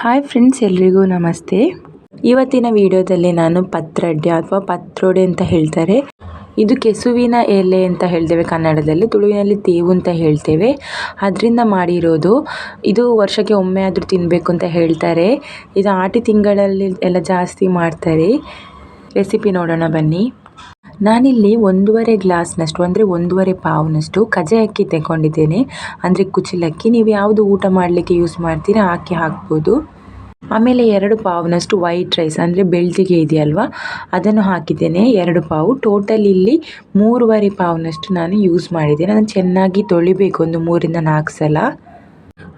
Hi friends ಎಲ್ರಿಗೂ ನಮಸ್ತೆ. ಇವತ್ತಿನ ವಿಡಿಯೋದಲ್ಲಿ ನಾನು ಪತ್ರೊಡೆ ಅಥವಾ ಪತ್ರೊಡೆ ಅಂತ ಹೇಳ್ತಾರೆ. ಇದು ಕೆಸುವಿನ ಎಲೆ ಅಂತ ಹೇಳ್ತೇವೆ ಕನ್ನಡದಲ್ಲಿ, ತುಳುವಿನಲ್ಲಿ ತೇವು ಅಂತ ಹೇಳ್ತೇವೆ. ಅದರಿಂದ ಮಾಡಿರೋದು, ಇದು ವರ್ಷಕ್ಕೆ ಒಮ್ಮೆ ಆದರೂ ತಿನ್ನಬೇಕು ಅಂತ ಹೇಳ್ತಾರೆ. ಇದು ಆಟಿ ತಿಂಗಳಲ್ಲಿ ಎಲ್ಲ ಜಾಸ್ತಿ ಮಾಡ್ತಾರೆ. ರೆಸಿಪಿ ನೋಡೋಣ ಬನ್ನಿ. ನಾನಿಲ್ಲಿ ಒಂದೂವರೆ ಗ್ಲಾಸ್ನಷ್ಟು, ಅಂದರೆ ಒಂದೂವರೆ ಪಾವ್ನಷ್ಟು ಕಜೆ ಅಕ್ಕಿ ತೆಗೊಂಡಿದ್ದೇನೆ ಅಂದರೆ ಕುಚಿಲಕ್ಕಿ ನೀವು ಯಾವುದು ಊಟ ಮಾಡಲಿಕ್ಕೆ ಯೂಸ್ ಮಾಡ್ತೀರಾ ಹಾಕಿ ಹಾಕ್ಬೋದು. ಆಮೇಲೆ ಎರಡು ಪಾವ್ನಷ್ಟು ವೈಟ್ ರೈಸ್ ಅಂದರೆ ಬೆಳ್ತಿಗೆ ಇದೆಯಲ್ವಾ, ಅದನ್ನು ಹಾಕಿದ್ದೇನೆ. ಎರಡು ಪಾವು. ಟೋಟಲ್ ಇಲ್ಲಿ ಮೂರುವರೆ ಪಾವ್ನಷ್ಟು ನಾನು ಯೂಸ್ ಮಾಡಿದ್ದೇನೆ. ಅದನ್ನು ಚೆನ್ನಾಗಿ ತೊಳಿಬೇಕು ಒಂದು ಮೂರಿಂದ ನಾಲ್ಕು ಸಲ.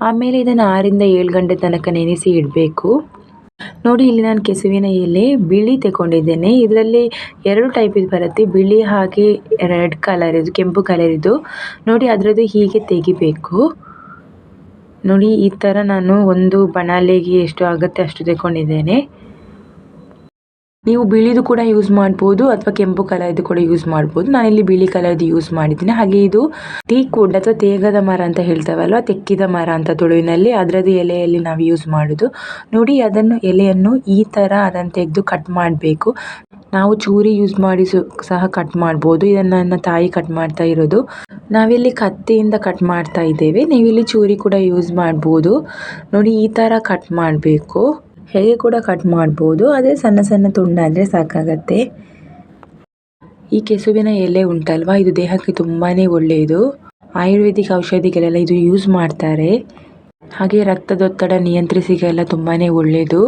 ಆಮೇಲೆ ಇದನ್ನು ಆರಿಂದ ಏಳು ಗಂಟೆ ತನಕ ನೆನೆಸಿ ಇಡಬೇಕು. ನೋಡಿ, ಇಲ್ಲಿ ನಾನು ಕೆಸುವಿನ ಎಲೆ ಬಿಳಿ ತಗೊಂಡಿದ್ದೇನೆ ಇದರಲ್ಲಿ ಎರಡು ಟೈಪ್ ಇದು ಬರುತ್ತೆ. ಬಿಳಿ ಹಾಗೆ ರೆಡ್ ಕಲರ್ ಇದು, ಕೆಂಪು ಕಲರ್ ಇದು. ನೋಡಿ, ಅದರದ್ದು ಹೀಗೆ ತೆಗಿಬೇಕು. ನೋಡಿ, ಈ ಥರ ನಾನು ಒಂದು ಬಣಲೆಗೆ ಎಷ್ಟು ಆಗುತ್ತೆ ಅಷ್ಟು ತಗೊಂಡಿದ್ದೇನೆ ನೀವು ಬಿಳಿದು ಕೂಡ ಯೂಸ್ ಮಾಡ್ಬೋದು ಅಥವಾ ಕೆಂಪು ಕಲರ್ದು ಕೂಡ ಯೂಸ್ ಮಾಡ್ಬೋದು. ನಾನಿಲ್ಲಿ ಬಿಳಿ ಕಲರ್ದು ಯೂಸ್ ಮಾಡಿದ್ದೀನಿ. ಹಾಗೆ ಇದು ಟೀಕ್ ವುಡ್ ಅಥವಾ ತೇಗದ ಮರ ಅಂತ ಹೇಳ್ತಾವಲ್ವ, ತೆಕ್ಕಿದ ಮರ ಅಂತ ತುಳುವಿನಲ್ಲಿ ಅದರದ್ದು ಎಲೆಯಲ್ಲಿ ನಾವು ಯೂಸ್ ಮಾಡೋದು. ನೋಡಿ, ಅದನ್ನು ಎಲೆಯನ್ನು ಈ ಥರ ಅದನ್ನು ತೆಗೆದು ಕಟ್ ಮಾಡಬೇಕು. ನಾವು ಚೂರಿ ಯೂಸ್ ಮಾಡಿ ಸಹ ಕಟ್ ಮಾಡ್ಬೋದು. ಇದನ್ನು ನನ್ನ ತಾಯಿ ಕಟ್ ಮಾಡ್ತಾ ಇರೋದು. ನಾವಿಲ್ಲಿ ಕತ್ತಿಯಿಂದ ಕಟ್ ಮಾಡ್ತಾ ಇದ್ದೇವೆ. ನೀವಿಲ್ಲಿ ಚೂರಿ ಕೂಡ ಯೂಸ್ ಮಾಡ್ಬೋದು. ನೋಡಿ, ಈ ಥರ ಕಟ್ ಮಾಡಬೇಕು. ಹೇಗೆ ಕೂಡ ಕಟ್ ಮಾಡ್ಬೋದು. ಅದೇ ಸಣ್ಣ ಸಣ್ಣ ತುಂಡಾದರೆ ಸಾಕಾಗತ್ತೆ. ಈ ಕೆಸುವಿನ ಎಲೆ ಉಂಟಲ್ವಾ? ಇದು ದೇಹಕ್ಕೆ ತುಂಬಾ ಒಳ್ಳೆಯದು. ಆಯುರ್ವೇದಿಕ್ ಔಷಧಿಗಳೆಲ್ಲ ಇದು ಯೂಸ್ ಮಾಡ್ತಾರೆ. ಹಾಗೆ ರಕ್ತದೊತ್ತಡ ನಿಯಂತ್ರಿಸಿಗೆಲ್ಲ ತುಂಬಾ ಒಳ್ಳೆಯದು.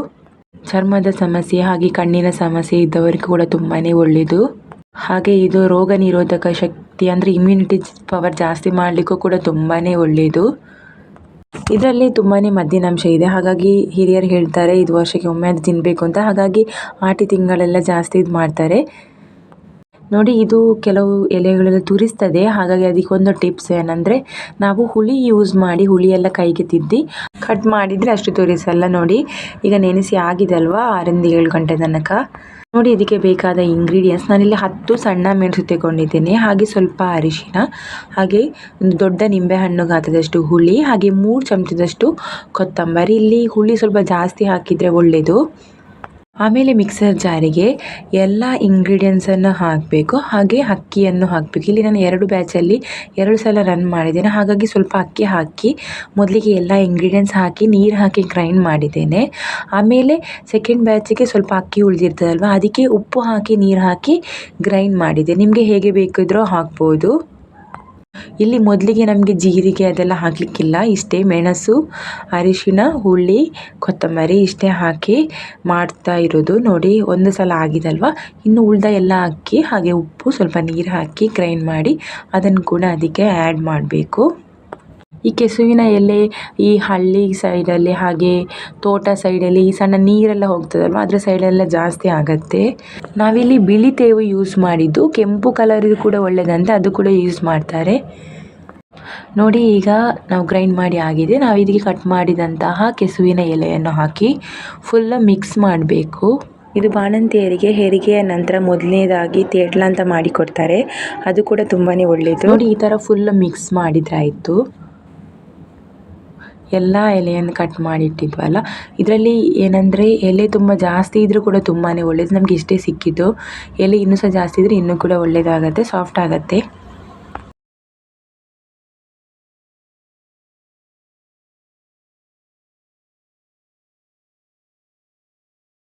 ಚರ್ಮದ ಸಮಸ್ಯೆ, ಹಾಗೆ ಕಣ್ಣಿನ ಸಮಸ್ಯೆ ಇದ್ದವರಿಗೆ ಕೂಡ ತುಂಬಾ ಒಳ್ಳೆಯದು. ಹಾಗೆ ಇದು ರೋಗ ನಿರೋಧಕ ಶಕ್ತಿ ಅಂದರೆ ಇಮ್ಯುನಿಟಿ ಪವರ್ ಜಾಸ್ತಿ ಮಾಡಲಿಕ್ಕೂ ಕೂಡ ತುಂಬಾ ಒಳ್ಳೆಯದು. ಇದರಲ್ಲಿ ತುಂಬಾ ಮದ್ದಿನಾಂಶ ಇದೆ. ಹಾಗಾಗಿ ಹಿರಿಯರು ಹೇಳ್ತಾರೆ, ಇದು ವರ್ಷಕ್ಕೆ ಒಮ್ಮೆ ಅದು ತಿನ್ನಬೇಕು ಅಂತ. ಹಾಗಾಗಿ ಆಟಿ ತಿಂಗಳೆಲ್ಲ ಜಾಸ್ತಿ ಇದು ಮಾಡ್ತಾರೆ. ನೋಡಿ, ಇದು ಕೆಲವು ಎಲೆಗಳೆಲ್ಲ ತುರಿಸ್ತದೆ. ಹಾಗಾಗಿ ಅದಕ್ಕೊಂದು ಟಿಪ್ಸ್ ಏನಂದರೆ, ನಾವು ಹುಳಿ ಯೂಸ್ ಮಾಡಿ ಹುಳಿ ಎಲ್ಲ ಕೈಗೆ ತಿದ್ದಿ ಕಟ್ ಮಾಡಿದರೆ ಅಷ್ಟು ತುರಿಸಲ್ಲ. ನೋಡಿ, ಈಗ ನೆನೆಸಿ ಆಗಿದೆ ಅಲ್ವಾ ಆರಿಂದ ಏಳು ಗಂಟೆ ತನಕ. ನೋಡಿ ಇದಕ್ಕೆ ಬೇಕಾದ ಇಂಗ್ರೀಡಿಯೆಂಟ್ಸ್ ನಾನಿಲ್ಲಿ ಹತ್ತು ಸಣ್ಣ ಮೆಣಸು ತಗೊಂಡಿದ್ದೀನಿ ಹಾಗೆ ಸ್ವಲ್ಪ ಅರಿಶಿನ, ಹಾಗೆ ಒಂದು ದೊಡ್ಡ ನಿಂಬೆಹಣ್ಣು ಗಾತ್ರದಷ್ಟು ಹುಳಿ, ಹಾಗೆ ಮೂರು ಚಮಚದಷ್ಟು ಕೊತ್ತಂಬರಿ. ಇಲ್ಲಿ ಹುಳಿ ಸ್ವಲ್ಪ ಜಾಸ್ತಿ ಹಾಕಿದರೆ ಒಳ್ಳೆಯದು ಆಮೇಲೆ ಮಿಕ್ಸರ್ ಜಾರಿಗೆ ಎಲ್ಲ ಇಂಗ್ರೀಡಿಯೆಂಟ್ಸನ್ನು ಹಾಕಬೇಕು. ಹಾಗೆ ಅಕ್ಕಿಯನ್ನು ಹಾಕಬೇಕು. ಇಲ್ಲಿ ನಾನು ಎರಡು ಬ್ಯಾಚಲ್ಲಿ ಎರಡು ಸಲ ರನ್ ಮಾಡಿದ್ದೇನೆ. ಹಾಗಾಗಿ ಸ್ವಲ್ಪ ಅಕ್ಕಿ ಹಾಕಿ ಮೊದಲಿಗೆ ಎಲ್ಲ ಇಂಗ್ರೀಡಿಯೆಂಟ್ಸ್ ಹಾಕಿ ನೀರು ಹಾಕಿ ಗ್ರೈಂಡ್ ಮಾಡಿದ್ದೇನೆ. ಆಮೇಲೆ ಸೆಕೆಂಡ್ ಬ್ಯಾಚಿಗೆ ಸ್ವಲ್ಪ ಅಕ್ಕಿ ಉಳಿದಿರ್ತದಲ್ವ, ಅದಕ್ಕೆ ಉಪ್ಪು ಹಾಕಿ ನೀರು ಹಾಕಿ ಗ್ರೈಂಡ್ ಮಾಡಿದೆ ನಿಮಗೆ ಹೇಗೆ ಬೇಕಿದ್ರೂ ಹಾಕ್ಬೋದು. ಇಲ್ಲಿ ಮೊದಲಿಗೆ ನಮಗೆ ಜೀರಿಗೆ ಅದೆಲ್ಲ ಹಾಕಲಿಕ್ಕಿಲ್ಲ. ಇಷ್ಟೇ ಮೆಣಸು, ಅರಿಶಿನ, ಹುಳಿ, ಕೊತ್ತಂಬರಿ ಇಷ್ಟೇ ಹಾಕಿ ಮಾಡ್ತಾ ಇರೋದು. ನೋಡಿ, ಒಂದು ಸಲ ಆಗಿದಲ್ವ? ಇನ್ನು ಉಳ್ದ ಎಲ್ಲ ಅಕ್ಕಿ ಹಾಗೆ ಉಪ್ಪು ಸ್ವಲ್ಪ ನೀರು ಹಾಕಿ, ಗ್ರೈಂಡ್ ಮಾಡಿ ಅದನ್ನು ಕೂಡ ಅದಕ್ಕೆ ಆ್ಯಡ್ ಮಾಡಬೇಕು. ಈ ಕೆಸುವಿನ ಎಲೆ ಈ ಹಳ್ಳಿ ಸೈಡಲ್ಲಿ ಹಾಗೆ ತೋಟ ಸೈಡಲ್ಲಿ ಈ ಸಣ್ಣ ನೀರೆಲ್ಲ ಹೋಗ್ತದಲ್ವ? ಅದರ ಸೈಡೆಲ್ಲ ಜಾಸ್ತಿ ಆಗುತ್ತೆ. ನಾವಿಲ್ಲಿ ಬಿಳಿ ತೇವು ಯೂಸ್ ಮಾಡಿದ್ದು, ಕೆಂಪು ಕಲರ್ ಕೂಡ ಒಳ್ಳೆಯದಂತೆ ಅದು ಕೂಡ ಯೂಸ್ ಮಾಡ್ತಾರೆ. ನೋಡಿ ಈಗ ನಾವು ಗ್ರೈಂಡ್ ಮಾಡಿ ಆಗಿದೆ. ನಾವು ಇದಕ್ಕೆ ಕಟ್ ಮಾಡಿದಂತಹ ಕೆಸುವಿನ ಎಲೆಯನ್ನು ಹಾಕಿ ಫುಲ್ ಮಿಕ್ಸ್ ಮಾಡಬೇಕು. ಇದು ಬಾಣಂತಿಯರಿಗೆ ಹೆರಿಗೆಯ ನಂತರ ಮೊದಲನೇದಾಗಿ ತೇಟ್ಲ ಅಂತ ಮಾಡಿಕೊಡ್ತಾರೆ. ಅದು ಕೂಡ ತುಂಬಾ ಒಳ್ಳೆಯದು ನೋಡಿ ಈ ಥರ ಫುಲ್ ಮಿಕ್ಸ್ ಮಾಡಿದ್ರಾಯಿತು ಎಲ್ಲ ಎಲೆಯನ್ನು ಕಟ್ ಮಾಡಿ ಇಟ್ಟಿದ್ವಲ್ಲ ಇದರಲ್ಲಿ ಏನಂದರೆ ಎಲೆ ತುಂಬ ಜಾಸ್ತಿ ಇದ್ದರೂ ಕೂಡ ತುಂಬಾ ಒಳ್ಳೇದು. ನಮಗೆ ಇಷ್ಟೇ ಸಿಕ್ಕಿದ್ದು. ಎಲೆ ಇನ್ನೂ ಸಹ ಜಾಸ್ತಿ ಇದ್ದರೆ ಇನ್ನೂ ಕೂಡ ಒಳ್ಳೆಯದಾಗತ್ತೆ ಸಾಫ್ಟ್ ಆಗುತ್ತೆ.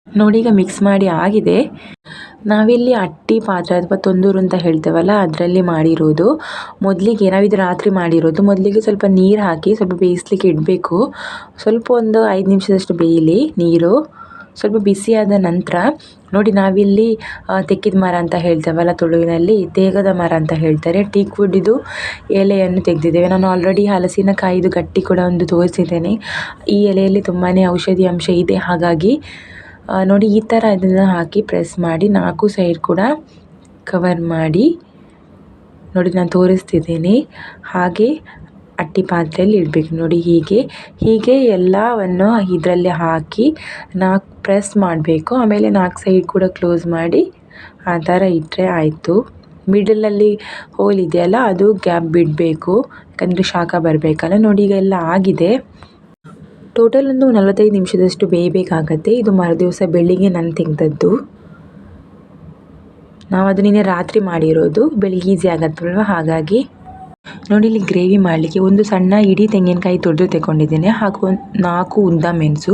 ನೋಡಿ ಈಗ ಮಿಕ್ಸ್ ಮಾಡಿ ಆಗಿದೆ. ನಾವಿಲ್ಲಿ ಅಟ್ಟಿ ಪಾತ್ರೆ ಅಥವಾ ತೊಂದೂರು ಅಂತ ಹೇಳ್ತೇವಲ್ಲ, ಅದರಲ್ಲಿ ಮಾಡಿರೋದು. ಮೊದಲಿಗೆ ನಾವಿದು ರಾತ್ರಿ ಮಾಡಿರೋದು. ಮೊದಲಿಗೆ ಸ್ವಲ್ಪ ನೀರು ಹಾಕಿ ಸ್ವಲ್ಪ ಬೇಯಿಸ್ಲಿಕ್ಕೆ ಇಡಬೇಕು. ಸ್ವಲ್ಪ ಒಂದು ಐದು ನಿಮಿಷದಷ್ಟು ಬೇಯಲಿ ನೀರು. ಸ್ವಲ್ಪ ಬಿಸಿಯಾದ ನಂತರ, ನೋಡಿ ನಾವಿಲ್ಲಿ ತೆಕ್ಕಿದ ಮರ ಅಂತ ಹೇಳ್ತೇವಲ್ಲ ತುಳುವಿನಲ್ಲಿ, ತೇಗದ ಮರ ಅಂತ ಹೇಳ್ತಾರೆ. ಟೀಕ್ ವುಡ್ಡಿದು ಎಲೆಯನ್ನು ತೆಗೆದಿದ್ದೇವೆ. ನಾನು ಆಲ್ರೆಡಿ ಹಲಸಿನಕಾಯಿದು ಗಟ್ಟಿ ಕೂಡ ಒಂದು ತೋರಿಸಿದ್ದೇನೆ. ಈ ಎಲೆಯಲ್ಲಿ ತುಂಬಾ ಔಷಧಿ ಅಂಶ ಇದೆ. ಹಾಗಾಗಿ ನೋಡಿ, ಈ ಥರ ಇದನ್ನು ಹಾಕಿ ಪ್ರೆಸ್ ಮಾಡಿ, ನಾಲ್ಕು ಸೈಡ್ ಕೂಡ ಕವರ್ ಮಾಡಿ. ನೋಡಿ, ನಾನು ತೋರಿಸ್ತಿದ್ದೀನಿ. ಹಾಗೆ ಅಟ್ಟಿ ಪಾತ್ರೆಯಲ್ಲಿ ಇಡಬೇಕು. ನೋಡಿ, ಹೀಗೆ. ಹೀಗೆ ಎಲ್ಲವನ್ನು ಇದರಲ್ಲಿ ಹಾಕಿ ನಾಲ್ಕು ಪ್ರೆಸ್ ಮಾಡಬೇಕು. ಆಮೇಲೆ ನಾಲ್ಕು ಸೈಡ್ ಕೂಡ ಕ್ಲೋಸ್ ಮಾಡಿ ಆ ಥರ ಇಟ್ಟರೆ ಆಯಿತು. ಮಿಡಲಲ್ಲಿ ಹೋಲ್ ಇದೆಯಲ್ಲ, ಅದು ಗ್ಯಾಪ್ ಬಿಡಬೇಕು. ಯಾಕಂದರೆ ಶಾಖ ಬರಬೇಕಲ್ಲ. ನೋಡಿ, ಈಗ ಎಲ್ಲ ಆಗಿದೆ. ಟೋಟಲ್ ಒಂದು ನಲವತ್ತೈದು ನಿಮಿಷದಷ್ಟು ಬೇಯಬೇಕಾಗತ್ತೆ. ಇದು ಮರುದಿವಸ ಬೆಳಿಗ್ಗೆ ನಾನು ತೆಗೆದದ್ದು ನಾವು ಅದು ನಿನ್ನೆ ರಾತ್ರಿ ಮಾಡಿರೋದು. ಬೆಳಿಗ್ಗೆ ಈಸಿ ಆಗತ್ತಲ್ವ? ಹಾಗಾಗಿ ನೋಡಿ, ಇಲ್ಲಿ ಗ್ರೇವಿ ಮಾಡಲಿಕ್ಕೆ ಒಂದು ಸಣ್ಣ ಇಡೀ ತೆಂಗಿನಕಾಯಿ ತುರಿದು ತಗೊಂಡಿದ್ದೇನೆ ಹಾಗೂ ಒಂದು ನಾಲ್ಕು ಉದ್ದ ಮೆಣಸು,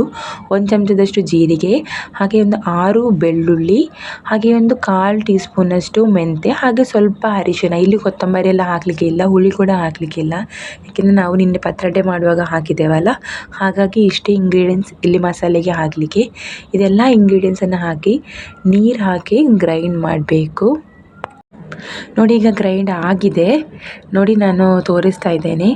ಒಂದು ಚಮಚದಷ್ಟು ಜೀರಿಗೆ, ಹಾಗೆ ಒಂದು ಆರು ಬೆಳ್ಳುಳ್ಳಿ, ಹಾಗೆ ಒಂದು ಕಾಲು ಟೀ ಸ್ಪೂನಷ್ಟು ಮೆಂತೆ ಹಾಗೆ ಸ್ವಲ್ಪ ಅರಿಶಿನ ಇಲ್ಲಿ ಕೊತ್ತಂಬರಿ ಎಲ್ಲ ಹಾಕಲಿಕ್ಕೆ ಇಲ್ಲ, ಹುಳಿ ಕೂಡ ಹಾಕಲಿಕ್ಕಿಲ್ಲ ಯಾಕೆಂದರೆ ನಾವು ನಿನ್ನೆ ಪತ್ರಡೆ ಮಾಡುವಾಗ ಹಾಕಿದ್ದೇವಲ್ಲ. ಹಾಗಾಗಿ ಇಷ್ಟೇ ಇಂಗ್ರೀಡಿಯೆಂಟ್ಸ್ ಇಲ್ಲಿ ಮಸಾಲೆಗೆ ಹಾಕಲಿಕ್ಕೆ. ಇದೆಲ್ಲ ಇಂಗ್ರೀಡಿಯೆಂಟ್ಸನ್ನು ಹಾಕಿ ನೀರು ಹಾಕಿ ಗ್ರೈಂಡ್ ಮಾಡಬೇಕು. ನೋಡಿ ಈಗ ಗ್ರೈಂಡ್ ಆಗಿದೆ. ನೋಡಿ ನಾನು ತೋರಿಸ್ತಾ ಇದ್ದೇನೆ.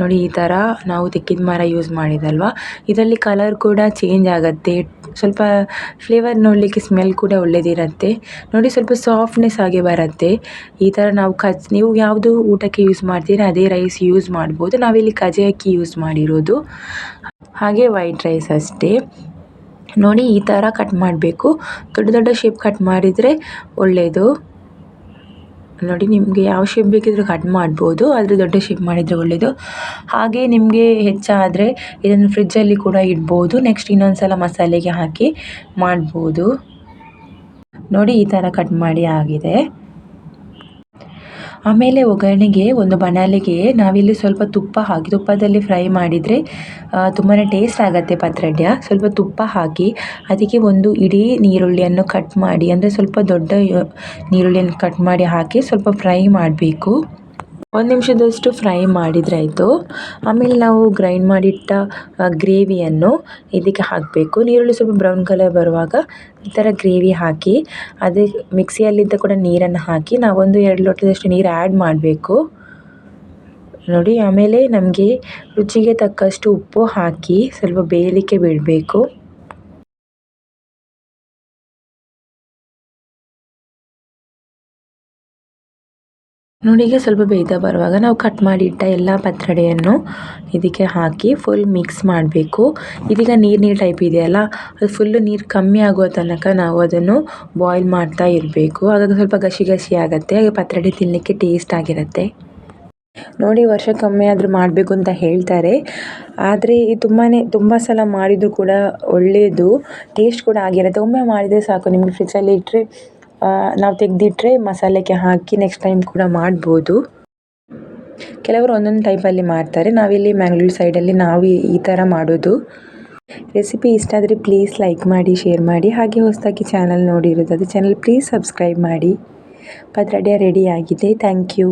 ನೋಡಿ ಈ ಥರ ನಾವು ತೆಕ್ಕಿದ ಮರ ಯೂಸ್ ಮಾಡಿದಲ್ವ? ಇದರಲ್ಲಿ ಕಲರ್ ಕೂಡ ಚೇಂಜ್ ಆಗುತ್ತೆ. ಸ್ವಲ್ಪ ಫ್ಲೇವರ್ ನೋಡಲಿಕ್ಕೆ ಸ್ಮೆಲ್ ಕೂಡ ಒಳ್ಳೆಯದಿರುತ್ತೆ ನೋಡಿ ಸ್ವಲ್ಪ ಸಾಫ್ಟ್ನೆಸ್ ಆಗಿ ಬರುತ್ತೆ. ಈ ಥರ ನಾವು ಕಜ್, ನೀವು ಯಾವುದು ಊಟಕ್ಕೆ ಯೂಸ್ ಮಾಡ್ತೀರಾ ಅದೇ ರೈಸ್ ಯೂಸ್ ಮಾಡ್ಬೋದು. ನಾವಿಲ್ಲಿ ಕಜೆ ಅಕ್ಕಿ ಯೂಸ್ ಮಾಡಿರೋದು. ಹಾಗೆ ವೈಟ್ ರೈಸ್ ಅಷ್ಟೇ. ನೋಡಿ ಈ ಥರ ಕಟ್ ಮಾಡಬೇಕು. ದೊಡ್ಡ ದೊಡ್ಡ ಶೇಪ್ ಕಟ್ ಮಾಡಿದರೆ ಒಳ್ಳೆಯದು ನೋಡಿ ನಿಮಗೆ ಯಾವ ಶೇಪ್ ಬೇಕಿದ್ರೂ ಕಟ್ ಮಾಡ್ಬೋದು. ಆದರೆ ದೊಡ್ಡ ಶೇಪ್ ಮಾಡಿದರೆ ಒಳ್ಳೆಯದು ಹಾಗೆ ನಿಮಗೆ ಹೆಚ್ಚಾದರೆ ಇದನ್ನು ಫ್ರಿಜ್ಜಲ್ಲಿ ಕೂಡ ಇಡ್ಬೋದು. ನೆಕ್ಸ್ಟ್ ಇನ್ನೊಂದು ಸಲ ಮಸಾಲೆಗೆ ಹಾಕಿ ಮಾಡ್ಬೋದು. ನೋಡಿ ಈ ಥರ ಕಟ್ ಮಾಡಿ ಆಗಿದೆ. ಆಮೇಲೆ ಒಗ್ಗರಣೆಗೆ ಒಂದು ಬಾಣಲೆಗೆ ನಾವಿಲ್ಲಿ ಸ್ವಲ್ಪ ತುಪ್ಪ ಹಾಕಿ, ತುಪ್ಪದಲ್ಲಿ ಫ್ರೈ ಮಾಡಿದರೆ ತುಂಬಾ ಟೇಸ್ಟ್ ಆಗುತ್ತೆ ಪತ್ರೊಡೆ ಸ್ವಲ್ಪ ತುಪ್ಪ ಹಾಕಿ, ಅದಕ್ಕೆ ಒಂದು ಇಡೀ ನೀರುಳ್ಳಿಯನ್ನು ಕಟ್ ಮಾಡಿ, ಅಂದರೆ ಸ್ವಲ್ಪ ದೊಡ್ಡ, ನೀರುಳ್ಳಿಯನ್ನು ಕಟ್ ಮಾಡಿ ಹಾಕಿ ಸ್ವಲ್ಪ ಫ್ರೈ ಮಾಡಬೇಕು. ಒಂದು ನಿಮಿಷದಷ್ಟು ಫ್ರೈ ಮಾಡಿದರೆ ಆಯಿತು. ಆಮೇಲೆ ನಾವು ಗ್ರೈಂಡ್ ಮಾಡಿಟ್ಟ ಗ್ರೇವಿಯನ್ನು ಇದಕ್ಕೆ ಹಾಕಬೇಕು. ನೀರುಳ್ಳಿ ಸ್ವಲ್ಪ ಬ್ರೌನ್ ಕಲರ್ ಬರುವಾಗ ಈ ಥರ ಗ್ರೇವಿ ಹಾಕಿ, ಅದೇ ಮಿಕ್ಸಿಯಲ್ಲಿದ್ದ ಕೂಡ ನೀರನ್ನು ಹಾಕಿ ನಾವೊಂದು ಎರಡು ಲೋಟದಷ್ಟು ನೀರು ಆ್ಯಡ್ ಮಾಡಬೇಕು. ನೋಡಿ, ಆಮೇಲೆ ನಮಗೆ ರುಚಿಗೆ ತಕ್ಕಷ್ಟು ಉಪ್ಪು ಹಾಕಿ ಸ್ವಲ್ಪ ಬೇಯಲಿಕ್ಕೆ ಬಿಡಬೇಕು. ನೋಡಿ, ಈಗ ಸ್ವಲ್ಪ ಬೇಯ್ತಾ ಬರುವಾಗ ನಾವು ಕಟ್ ಮಾಡಿಟ್ಟ ಎಲ್ಲ ಪತ್ರೊಡೆಯನ್ನು ಇದಕ್ಕೆ ಹಾಕಿ ಫುಲ್ ಮಿಕ್ಸ್ ಮಾಡಬೇಕು. ಇದೀಗ ನೀರು ನೀರು ಟೈಪ್ ಇದೆಯಲ್ಲ ಅದು ಫುಲ್ಲು ನೀರು ಕಮ್ಮಿ ಆಗುವ ತನಕ ನಾವು ಅದನ್ನು ಬಾಯ್ಲ್ ಮಾಡ್ತಾ ಇರಬೇಕು. ಆಗ ಸ್ವಲ್ಪ ಗಸಿ ಗಸಿ ಆಗುತ್ತೆ, ಹಾಗೆ ಪತ್ರೊಡೆ ತಿನ್ನಲಿಕ್ಕೆ ಟೇಸ್ಟ್ ಆಗಿರುತ್ತೆ. ನೋಡಿ ವರ್ಷಕ್ಕೊಮ್ಮೆ ಆದರೂ ಮಾಡಬೇಕು ಅಂತ ಹೇಳ್ತಾರೆ. ಆದರೆ ತುಂಬಾ ತುಂಬ ಸಲ ಮಾಡಿದರೂ ಕೂಡ ಒಳ್ಳೆಯದು ಟೇಸ್ಟ್ ಕೂಡ ಆಗಿರುತ್ತೆ. ಒಮ್ಮೆ ಮಾಡಿದರೆ ಸಾಕು, ನಿಮಗೆ ಫ್ರಿಜ್ಜಲ್ಲಿ ಇಟ್ಟರೆ ನಾವು ತೆಗೆದಿಟ್ರೆ ಮಸಾಲೆಗೆ ಹಾಕಿ ನೆಕ್ಸ್ಟ್ ಟೈಮ್ ಕೂಡ ಮಾಡ್ಬೋದು. ಕೆಲವರು ಒಂದೊಂದು ಟೈಪಲ್ಲಿ ಮಾಡ್ತಾರೆ. ನಾವಿಲ್ಲಿ ಮ್ಯಾಂಗ್ಳೂರು ಸೈಡಲ್ಲಿ ನಾವು ಈ ಥರ ಮಾಡೋದು. ರೆಸಿಪಿ ಇಷ್ಟ ಆದರೆ ಪ್ಲೀಸ್ ಲೈಕ್ ಮಾಡಿ ಶೇರ್ ಮಾಡಿ. ಹಾಗೆ ಹೊಸದಾಗಿ ಚಾನಲ್ ನೋಡಿರೋದು ಅದು ಚಾನಲ್ ಪ್ಲೀಸ್ ಸಬ್ಸ್ಕ್ರೈಬ್ ಮಾಡಿ. ಪತ್ರೊಡೆ ರೆಡಿ ಆಗಿದೆ. Thank you